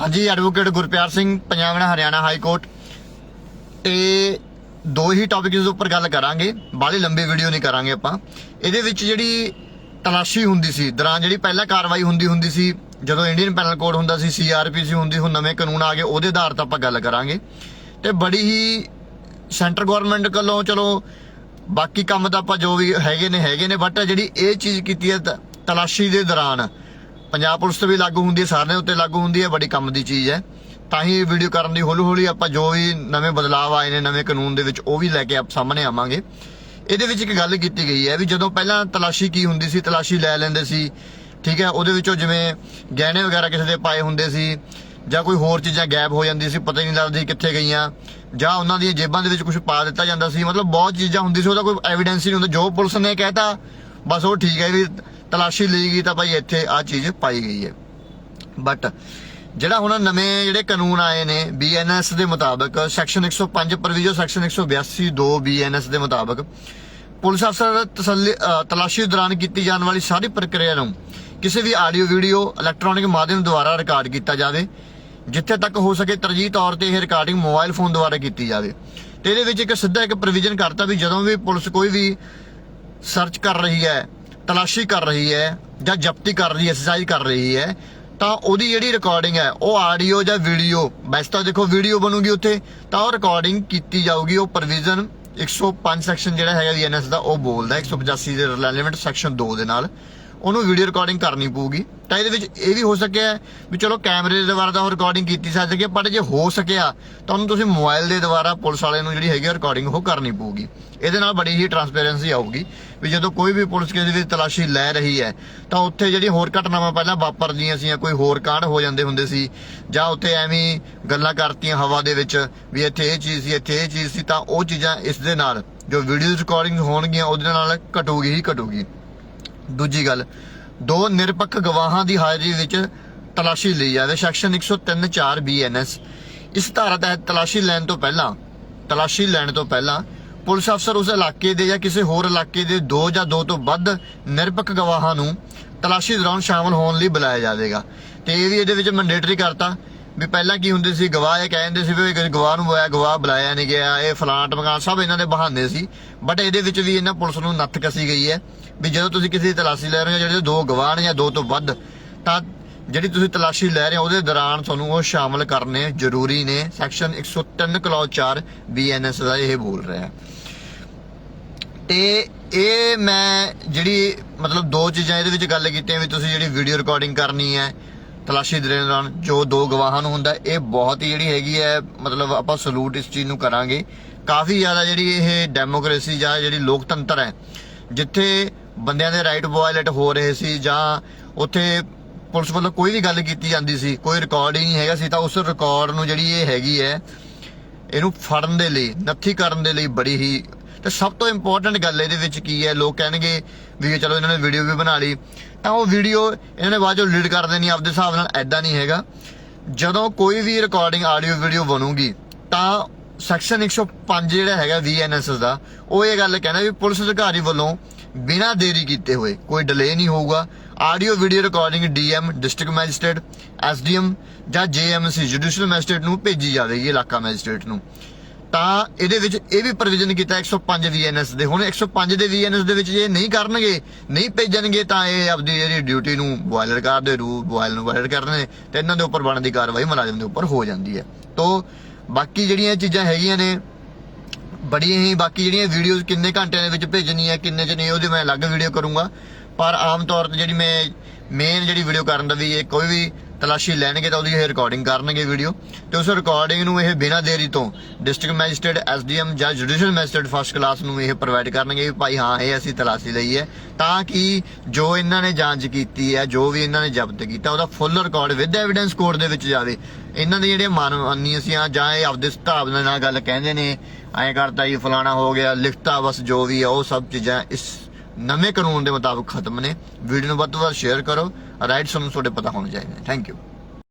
ਹਾਂਜੀ advocate Gurpiar Singh, Punjab Haryana high court ਇਹ ਦੋ ਹੀ ਟੌਪਿਕਸ ਉੱਪਰ ਗੱਲ ਕਰਾਂਗੇ, ਬਾਹਲੀ ਲੰਬੀ ਵੀਡੀਓ ਨਹੀਂ ਕਰਾਂਗੇ ਆਪਾਂ। ਇਹਦੇ ਵਿੱਚ ਜਿਹੜੀ ਤਲਾਸ਼ੀ ਹੁੰਦੀ ਸੀ, ਦੌਰਾਨ ਜਿਹੜੀ ਪਹਿਲਾਂ ਕਾਰਵਾਈ ਹੁੰਦੀ ਹੁੰਦੀ ਸੀ, ਜਦੋਂ ਇੰਡੀਅਨ ਪੈਨਲ ਕੋਡ ਹੁੰਦਾ ਸੀ ਸੀਆਰਪੀਸੀ ਹੁੰਦੀ, ਹੁਣ ਨਵੇਂ ਕਾਨੂੰਨ ਆ ਗਏ, ਉਹਦੇ ਆਧਾਰ ਤੇ ਆਪਾਂ ਗੱਲ ਕਰਾਂਗੇ। ਤੇ ਬੜੀ ਹੀ ਸੈਂਟਰ ਗਵਰਨਮੈਂਟ ਵੱਲੋਂ ਚਲੋ, ਬਾਕੀ ਕੰਮ ਤਾਂ ਆਪਾਂ ਜੋ ਵੀ ਹੈਗੇ ਨੇ ਹੈਗੇ ਨੇ ਬਟ ਜਿਹੜੀ ਇਹ ਚੀਜ਼ ਕੀਤੀ ਹੈ ਤਲਾਸ਼ੀ ਦੇ ਦੌਰਾਨ ਪੰਜਾਬ ਪੁਲਿਸ ਤੇ ਵੀ ਲਾਗੂ ਹੁੰਦੀ ਹੈ, ਸਾਰਿਆਂ ਉੱਤੇ ਲਾਗੂ ਹੁੰਦੀ ਹੈ, ਬੜੀ ਕੰਮ ਦੀ ਚੀਜ਼ ਹੈ। ਤਾਂ ਹੀ ਇਹ ਵੀਡੀਓ ਕਰਨ ਦੀ ਹੌਲੀ ਹੌਲੀ ਆਪਾਂ ਜੋ ਵੀ ਨਵੇਂ ਬਦਲਾਅ ਆਏ ਨੇ, ਨਵੇਂ ਕਾਨੂੰਨ ਦੇ ਵਿੱਚ, ਉਹ ਵੀ ਲੈ ਕੇ ਆਪ ਸਾਹਮਣੇ ਆਵਾਂਗੇ। ਇਹਦੇ ਵਿੱਚ ਇੱਕ ਗੱਲ ਕੀਤੀ ਗਈ ਹੈ ਵੀ ਜਦੋਂ ਪਹਿਲਾਂ ਤਲਾਸ਼ੀ ਕੀ ਹੁੰਦੀ ਸੀ, ਤਲਾਸ਼ੀ ਲੈ ਲੈਂਦੇ ਸੀ, ਠੀਕ ਹੈ, ਉਹਦੇ ਵਿੱਚੋਂ ਜਿਵੇਂ ਗਹਿਣੇ ਵਗੈਰਾ ਕਿਸੇ ਦੇ ਪਾਏ ਹੁੰਦੇ ਸੀ, ਜਾਂ ਕੋਈ ਹੋਰ ਚੀਜ਼ਾਂ ਗਾਇਬ ਹੋ ਜਾਂਦੀ ਸੀ, ਪਤਾ ਹੀ ਨਹੀਂ ਲੱਗਦੀ ਕਿੱਥੇ ਗਈਆਂ, ਜਾਂ ਉਹਨਾਂ ਦੀਆਂ ਜੇਬਾਂ ਦੇ ਵਿੱਚ ਕੁਝ ਪਾ ਦਿੱਤਾ ਜਾਂਦਾ ਸੀ, ਮਤਲਬ ਬਹੁਤ ਚੀਜ਼ਾਂ ਹੁੰਦੀ ਸੀ, ਉਹਦਾ ਕੋਈ ਐਵੀਡੈਂਸ ਹੀ ਨਹੀਂ ਹੁੰਦਾ। ਜੋ ਪੁਲਿਸ ਨੇ ਕਹਿਤਾ, ਬਸ ਉਹ ਠੀਕ ਹੈ ਵੀ ਤਲਾਸ਼ੀ ਲਈ ਗਈ ਤਾਂ ਭਾਈ ਇੱਥੇ ਆ ਚੀਜ਼ ਪਾਈ ਗਈ ਹੈ। ਬਟ ਜਿਹੜਾ ਹੁਣ ਨਵੇਂ ਜਿਹੜੇ ਕਾਨੂੰਨ ਆਏ ਨੇ ਬੀਐਨਐਸ ਦੇ ਮੁਤਾਬਕ ਸੈਕਸ਼ਨ 105 ਪ੍ਰੋਵੀਜ਼ਨ ਸੈਕਸ਼ਨ 182 2 ਬੀਐਨਐਸ ਦੇ ਮੁਤਾਬਕ, ਪੁਲਿਸ ਅਫਸਰ ਤਸੱਲੀ ਤਲਾਸ਼ੀ ਦੌਰਾਨ ਕੀਤੀ ਜਾਣ ਵਾਲੀ ਸਾਰੀ ਪ੍ਰਕਿਰਿਆ ਨੂੰ ਕਿਸੇ ਵੀ ਆਡੀਓ, ਵੀਡੀਓ ਇਲੈਕਟ੍ਰੋਨਿਕ ਮਾਧਿਅਮ ਦੁਆਰਾ ਰਿਕਾਰਡ ਕੀਤਾ ਜਾਵੇ, ਜਿੱਥੇ ਤੱਕ ਹੋ ਸਕੇ ਤਰਜੀਹ ਤੌਰ ਤੇ ਇਹ ਰਿਕਾਰਡਿੰਗ ਮੋਬਾਈਲ ਫੋਨ ਦੁਆਰਾ ਕੀਤੀ ਜਾਵੇ। ਤੇ ਇਹਦੇ ਵਿੱਚ ਇੱਕ ਸਿੱਧਾ ਇੱਕ ਪ੍ਰੋਵੀਜ਼ਨ ਕਰਤਾ ਵੀ ਜਦੋਂ ਵੀ ਪੁਲਿਸ ਕੋਈ ਵੀ ਸਰਚ ਕਰ ਰਹੀ ਹੈ ਤਲਾਸ਼ੀ ਕਰ ਰਹੀ ਹੈ ਜਾਂ ਜ਼ਬਤੀ ਕਰ ਰਹੀ ਹੈ ਐਕਸਰਸਾਈਜ਼ ਕਰ ਰਹੀ ਹੈ, ਤਾਂ ਉਹਦੀ ਜਿਹੜੀ ਰਿਕਾਰਡਿੰਗ ਹੈ, ਉਹ ਆਡੀਓ ਜਾਂ ਵੀਡੀਓ ਵੈਸੇ ਤਾਂ ਦੇਖੋ ਵੀਡੀਓ ਬਣੂਗੀ ਉੱਥੇ, ਤਾਂ ਉਹ ਰਿਕਾਰਡਿੰਗ ਕੀਤੀ ਜਾਊਗੀ, ਉਹ ਪ੍ਰੋਵੀਜ਼ਨ 105 ਸੈਕਸ਼ਨ ਜਿਹੜਾ ਹੈਗਾ ਵੀਐਨਐਸ ਦਾ, ਉਹ ਬੋਲਦਾ 185 ਦੇ ਰਿਲੇਵੈਂਟ ਸੈਕਸ਼ਨ 2 ਦੇ ਨਾਲ। ਉਹਨੂੰ ਵੀਡੀਓ ਰਿਕਾਰਡਿੰਗ ਕਰਨੀ ਪਊਗੀ। ਤਾਂ ਇਹਦੇ ਵਿੱਚ ਇਹ ਵੀ ਹੋ ਸਕਿਆ ਵੀ ਚਲੋ ਕੈਮਰੇ ਦੇ ਦੁਆਰਾ ਤਾਂ ਉਹ ਰਿਕਾਰਡਿੰਗ ਕੀਤੀ ਜਾ ਸਕੇ ਪਰ ਜੇ ਹੋ ਸਕਿਆ, ਤਾਂ ਉਹਨੂੰ ਤੁਸੀਂ ਮੋਬਾਈਲ ਦੇ ਦੁਆਰਾ ਪੁਲਿਸ ਵਾਲੇ ਨੂੰ ਜਿਹੜੀ ਹੈਗੀ ਰਿਕਾਰਡਿੰਗ ਉਹ ਕਰਨੀ ਪਊਗੀ। ਇਹਦੇ ਨਾਲ ਬੜੀ ਹੀ ਟਰਾਂਸਪੇਰੈਂਸੀ ਆਊਗੀ ਵੀ ਜਦੋਂ ਕੋਈ ਵੀ ਪੁਲਿਸ ਕਿਸੇ ਦੀ ਤਲਾਸ਼ੀ ਲੈ ਰਹੀ ਹੈ, ਤਾਂ ਉੱਥੇ ਜਿਹੜੀ ਹੋਰ ਘਟਨਾਵਾਂ ਪਹਿਲਾਂ ਵਾਪਰਦੀਆਂ ਸੀ ਕੋਈ ਹੋਰ ਕਾਂਡ ਹੋ ਜਾਂਦੇ ਹੁੰਦੇ ਸੀ, ਜਾਂ ਉੱਥੇ ਐਵੇਂ ਗੱਲਾਂ ਕਰਤੀਆਂ ਹਵਾ ਦੇ ਵਿੱਚ ਵੀ ਇੱਥੇ ਇਹ ਚੀਜ਼ ਸੀ, ਇੱਥੇ ਇਹ ਚੀਜ਼ ਸੀ, ਤਾਂ ਉਹ ਚੀਜ਼ਾਂ ਇਸ ਦੇ ਨਾਲ ਜੋ ਵੀਡੀਓ ਰਿਕਾਰਡਿੰਗ ਹੋਣਗੀਆਂ, ਉਹਦੇ ਨਾਲ ਘਟੂਗੀ ਹੀ ਘਟੂਗੀ। ਦੂਜੀ ਗੱਲ, ਦੋ ਨਿਰਪੱਖ ਗਵਾਹਾਂ ਦੀ ਹਾਜ਼ਰੀ ਵਿੱਚ ਤਲਾਸ਼ੀ ਲਈ ਜਾਵੇ ਸੈਕਸ਼ਨ 103.4 ਬੀਐਨਐਸ ਇਸ ਧਾਰਾ ਤਹਿਤ ਤਲਾਸ਼ੀ ਲੈਣ ਤੋਂ ਪਹਿਲਾਂ, ਤਲਾਸ਼ੀ ਲੈਣ ਤੋਂ ਪਹਿਲਾਂ ਪੁਲਿਸ ਅਫਸਰ ਉਸ ਇਲਾਕੇ ਦੇ ਜਾਂ ਕਿਸੇ ਹੋਰ ਇਲਾਕੇ ਦੇ ਦੋ ਜਾਂ ਦੋ ਤੋਂ ਵੱਧ ਨਿਰਪੱਖ ਗਵਾਹਾਂ ਨੂੰ ਤਲਾਸ਼ੀ ਦੌਰਾਨ ਸ਼ਾਮਲ ਹੋਣ ਲਈ ਬੁਲਾਇਆ ਜਾਵੇਗਾ। ਤੇ ਇਹ ਵੀ ਇਹਦੇ ਵਿੱਚ ਮੈਂਡੇਟਰੀ ਕਰਤਾ। ਵੀ ਪਹਿਲਾਂ ਕੀ ਹੁੰਦੇ ਸੀ, ਗਵਾਹ ਇਹ ਕਹਿੰਦੇ ਸੀ ਵੀ ਇਹ ਗਵਾਹ ਨੂੰ ਬੁਲਾਇਆ ਗਵਾਹ ਬੁਲਾਇਆ ਨਹੀਂ ਗਿਆ, ਇਹ ਫਲਾਂਟ ਮਕਾਨ ਸਭ ਇਹਨਾਂ ਦੇ ਬਹਾਨੇ ਸੀ। ਬਟ ਇਹਦੇ ਵਿੱਚ ਵੀ ਇਹਨਾਂ ਪੁਲਿਸ ਨੂੰ ਨੱਥ ਕਸੀ ਗਈ ਹੈ ਵੀ ਜਦੋਂ ਤੁਸੀਂ ਕਿਸੇ ਦੀ ਤਲਾਸ਼ੀ ਲੈ ਰਹੇ ਹੋ ਜਿਹੜੇ ਦੋ ਗਵਾਹ ਨੇ ਜਾਂ ਦੋ ਤੋਂ ਵੱਧ, ਤਾਂ ਜਿਹੜੀ ਤੁਸੀਂ ਤਲਾਸ਼ੀ ਲੈ ਰਹੇ ਹੋ, ਉਹਦੇ ਦੌਰਾਨ ਤੁਹਾਨੂੰ ਉਹ ਸ਼ਾਮਲ ਕਰਨੇ ਜ਼ਰੂਰੀ ਨੇ। ਸੈਕਸ਼ਨ 103 ਕਲੌਜ਼ 4 ਬੀਐਨਐਸ ਦਾ ਇਹ ਬੋਲ ਰਿਹਾ ਹੈ। ਤੇ ਇਹ ਮੈਂ ਜਿਹੜੀ ਮਤਲਬ ਦੋ ਚੀਜ਼ਾਂ ਇਹਦੇ ਵਿੱਚ ਗੱਲ ਕੀਤੀਆਂ ਵੀ ਤੁਸੀਂ ਜਿਹੜੀ ਵੀਡੀਓ ਰਿਕਾਰਡਿੰਗ ਕਰਨੀ ਹੈ ਤਲਾਸ਼ੀ ਦੇ ਦੌਰਾਨ ਜੋ ਦੋ ਗਵਾਹਾਂ ਨੂੰ ਹੁੰਦਾ, ਇਹ ਬਹੁਤ ਹੀ ਜਿਹੜੀ ਹੈਗੀ ਹੈ, ਮਤਲਬ ਆਪਾਂ ਸਲੂਟ ਇਸ ਚੀਜ਼ ਨੂੰ ਕਰਾਂਗੇ। ਕਾਫੀ ਜ਼ਿਆਦਾ ਜਿਹੜੀ ਇਹ ਡੈਮੋਕ੍ਰੇਸੀ ਜਾਂ ਜਿਹੜੀ ਲੋਕਤੰਤਰ ਹੈ, ਜਿੱਥੇ ਬੰਦਿਆਂ ਦੇ ਰਾਈਟ ਵਾਇਲੇਟ ਹੋ ਰਹੇ ਸੀ ਜਾਂ ਉੱਥੇ ਪੁਲਿਸ ਵੱਲੋਂ ਕੋਈ ਵੀ ਗੱਲ ਕੀਤੀ ਜਾਂਦੀ ਸੀ, ਕੋਈ ਰਿਕਾਰਡ ਹੀ ਨਹੀਂ ਹੈਗਾ ਸੀ, ਤਾਂ ਉਸ ਰਿਕਾਰਡ ਨੂੰ ਜਿਹੜੀ ਇਹ ਹੈਗੀ ਹੈ, ਇਹਨੂੰ ਫੜਨ ਦੇ ਲਈ, ਨੱਥੀ ਕਰਨ ਦੇ ਲਈ ਬੜੀ ਹੀ ਤੇ ਸਭ ਤੋਂ ਇੰਪੋਰਟੈਂਟ ਗੱਲ ਇਹਦੇ ਵਿੱਚ ਕੀ ਹੈ, ਲੋਕ ਕਹਿਣਗੇ ਵੀ ਚਲੋ ਇਹਨਾਂ ਨੇ ਵੀਡੀਓ ਵੀ ਬਣਾ ਲਈ, ਤਾਂ ਉਹ ਵੀਡੀਓ ਇਹਨਾਂ ਨੇ ਬਾਅਦ ਚੋਂ ਲੀਡ ਕਰ ਦੇਣੀ, ਆਪਦੇ ਹਿਸਾਬ ਨਾਲ ਐਦਾਂ ਨਹੀਂ ਹੈਗਾ। ਜਦੋਂ ਕੋਈ ਵੀ ਰਿਕਾਰਡਿੰਗ ਆਡੀਓ ਵੀਡੀਓ ਬਣੂਗੀ, ਤਾਂ ਸੈਕਸ਼ਨ 105 ਜਿਹੜਾ ਹੈਗਾ ਵੀਐਨਐਸ ਦਾ, ਉਹ ਇਹ ਗੱਲ ਕਹਿੰਦਾ ਵੀ ਪੁਲਿਸ ਅਧਿਕਾਰੀ ਵੱਲੋਂ ਬਿਨਾਂ ਦੇਰੀ ਕੀਤੇ ਹੋਏ, ਕੋਈ ਡਿਲੇ ਨਹੀਂ ਹੋਊਗਾ। Audio video recording DM district magistrate SDM ਜਾਂ ਜੀਐਮਸੀ ਜੁਡੀਸ਼ੀਅਲ ਮੈਜਿਸਟ੍ਰੇਟ ਨੂੰ ਭੇਜੀ ਜਾਵੇਗੀ ਇਲਾਕਾ ਮੈਜਿਸਟ੍ਰੇਟ ਨੂੰ। ਤਾਂ ਇਹਦੇ ਵਿੱਚ ਇਹ ਵੀ ਪ੍ਰੋਵੀਜ਼ਨ ਕੀਤਾ 105 ਵੀਐਨਐਸ ਦੇ। ਹੁਣ 105 ਦੇ ਵੀਐਨਐਸ ਦੇ ਵਿੱਚ ਜੇ ਨਹੀਂ ਕਰਨਗੇ, ਨਹੀਂ ਭੇਜਣਗੇ, ਤਾਂ ਇਹ ਆਪਦੀ ਜਿਹੜੀ ਡਿਊਟੀ ਨੂੰ ਵਾਇਲਰ ਕਰਦੇ ਰੂ ਵਾਇਲ ਨੂੰ ਵਾਇਲਰ ਕਰਨੇ ਤੇ ਇਹਨਾਂ ਦੇ ਉੱਪਰ ਬਣਦੀ ਕਾਰਵਾਈ ਮੁਲਾਜ਼ਮ ਦੇ ਉੱਪਰ ਹੋ ਜਾਂਦੀ ਹੈ। ਤੋਂ ਬਾਕੀ ਜਿਹੜੀਆਂ ਚੀਜ਼ਾਂ ਹੈਗੀਆਂ ਨੇ, ਬੜੀਆਂ ਹੀ, ਬਾਕੀ ਜਿਹੜੀਆਂ ਵੀਡੀਓਜ਼ ਕਿੰਨੇ ਘੰਟਿਆਂ ਦੇ ਵਿੱਚ ਭੇਜਣੀ ਹੈ, ਕਿੰਨੇ ਚ ਨਹੀਂ, ਉਹਦੀ ਮੈਂ ਅਲੱਗ ਵੀਡੀਓ ਕਰੂੰਗਾ। ਪਰ ਆਮ ਤੌਰ ਤੇ ਜਿਹੜੀ ਮੈਂ ਮੇਨ ਜਿਹੜੀ ਵੀਡੀਓ ਕਰਨ ਦਾ ਵੀ ਇਹ ਕੋਈ ਵੀ ਤਲਾਸ਼ੀ ਲੈਣਗੇ ਤਾਂ ਉਹਦੀ ਇਹ ਰਿਕਾਰਡਿੰਗ ਕਰਨਗੇ ਵੀਡੀਓ ਤੇ ਉਸ ਰਿਕਾਰਡਿੰਗ ਨੂੰ ਇਹ ਬਿਨਾਂ ਦੇਰੀ ਤੋਂ ਡਿਸਟ੍ਰਿਕਟ ਮੈਜਿਸਟ੍ਰੇਟ ਐਸਡੀਐਮ ਜਾਂ ਜੁਡੀਸ਼ੀਅਲ ਮੈਜਿਸਟ੍ਰੇਟ ਫਸਟ ਕਲਾਸ ਨੂੰ ਇਹ ਪ੍ਰੋਵਾਈਡ ਕਰਨਗੇ ਵੀ ਭਾਈ ਹਾਂ, ਇਹ ਅਸੀਂ ਤਲਾਸ਼ੀ ਲਈ ਹੈ ਤਾਂ ਕਿ ਜੋ ਇਹਨਾਂ ਨੇ ਜਾਂਚ ਕੀਤੀ ਹੈ, ਜੋ ਵੀ ਇਹਨਾਂ ਨੇ ਜ਼ਬਤ ਕੀਤਾ, ਉਹਦਾ full record with evidence court ਦੇ ਵਿੱਚ ਜਾਵੇ। ਇਹਨਾਂ ਦੀ ਜਿਹੜੀਆਂ ਮਾਨਵਨੀਆਂ ਸੀ ਜਾਂ ਇਹ ਆਪਦੇ ਹਿਸਾਬ ਨਾਲ ਗੱਲ ਕਹਿੰਦੇ ਨੇ, ਐਂ ਕਰਤਾ ਜੀ, ਫਲਾਣਾ ਹੋ ਗਿਆ, ਲਿਖਤਾ ਬਸ ਜੋ ਵੀ ਆ, ਉਹ ਸਭ ਚੀਜ਼ਾਂ ਇਸ ਨਵੇਂ ਕਾਨੂੰਨ ਦੇ ਮੁਤਾਬਕ ਖਤਮ ਨੇ। ਵੀਡੀਓ ਨੂੰ ਵੱਧ ਤੋਂ ਵੱਧ ਸ਼ੇਅਰ ਕਰੋ। ਰਾਈਟਸ ਨੂੰ ਤੁਹਾਡੇ ਪਤਾ ਹੋਣੇ ਚਾਹੀਦੇ ਥੈਂਕ ਯੂ